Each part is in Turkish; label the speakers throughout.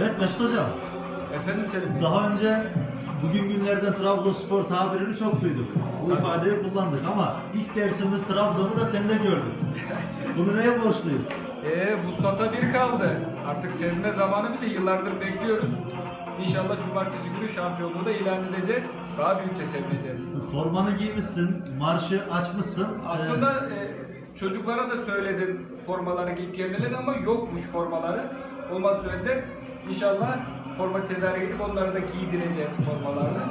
Speaker 1: Evet Mesut Hocam.
Speaker 2: Efendim Selim
Speaker 1: Daha önce bugün günlerde Trabzonspor tabirini çok duyduk. Bu ifadeyi kullandık ama ilk dersimiz Trabzon'u da sende gördük. Bunu neye borçluyuz?
Speaker 2: Ee, bu sata bir kaldı. Artık sevinme zamanı bizi yıllardır bekliyoruz. İnşallah cumartesi günü şampiyonluğu da ilan edeceğiz. Daha büyük de sevineceğiz.
Speaker 1: Formanı giymişsin, marşı açmışsın.
Speaker 2: Aslında ee... E, çocuklara da söyledim formaları giyip gelmeleri ama yokmuş formaları. Olmaz söylediler. İnşallah forma tedarik edip onları da giydireceğiz formalarını.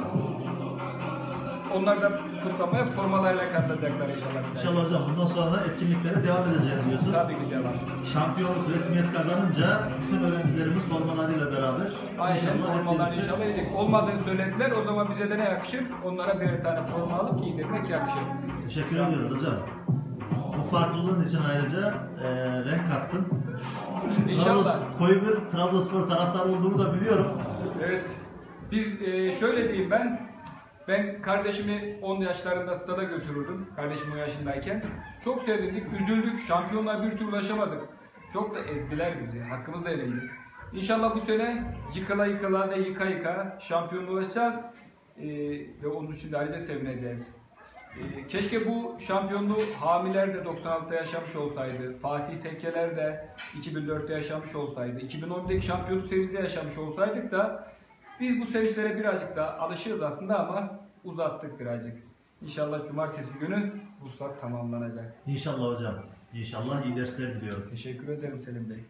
Speaker 2: Onlar da kutlamaya formalarıyla katılacaklar inşallah.
Speaker 1: İnşallah hocam bundan sonra etkinliklere devam edeceğiz diyorsun.
Speaker 2: Tabii ki devam.
Speaker 1: Şampiyonluk resmiyet kazanınca bütün öğrencilerimiz formalarıyla beraber
Speaker 2: Aynen
Speaker 1: hep
Speaker 2: formalar inşallah yiyecek. Olmadığını söylediler. O zaman bize de ne yakışır? Onlara birer tane forma alıp giydirmek yakışır.
Speaker 1: Teşekkür ediyoruz hocam. Bu farklılığın için ayrıca e, renk kattın.
Speaker 2: İnşallah.
Speaker 1: Koyu bir Trabzonspor taraftarı olduğumu da biliyorum.
Speaker 2: Evet. Biz e, şöyle diyeyim ben. Ben kardeşimi 10 yaşlarında stada götürürdüm. Kardeşim o yaşındayken. Çok sevindik, üzüldük. Şampiyonluğa bir türlü ulaşamadık. Çok da ezdiler bizi. Hakkımız da yenildi. İnşallah bu sene yıkıla yıkıla ve yıka yıka şampiyonluğa ulaşacağız. E, ve onun için de ayrıca sevineceğiz. E, keşke bu şampiyonluğu Hamiler de 96'da yaşamış olsaydı. Fatih Tekkeler de 2004'te yaşamış olsaydı. 2011'deki şampiyonluk sevinçte yaşamış olsaydık da biz bu sevinçlere birazcık daha alışığız aslında ama uzattık birazcık. İnşallah cumartesi günü vuslat tamamlanacak.
Speaker 1: İnşallah hocam. İnşallah iyi dersler diliyorum.
Speaker 2: Teşekkür ederim Selim Bey.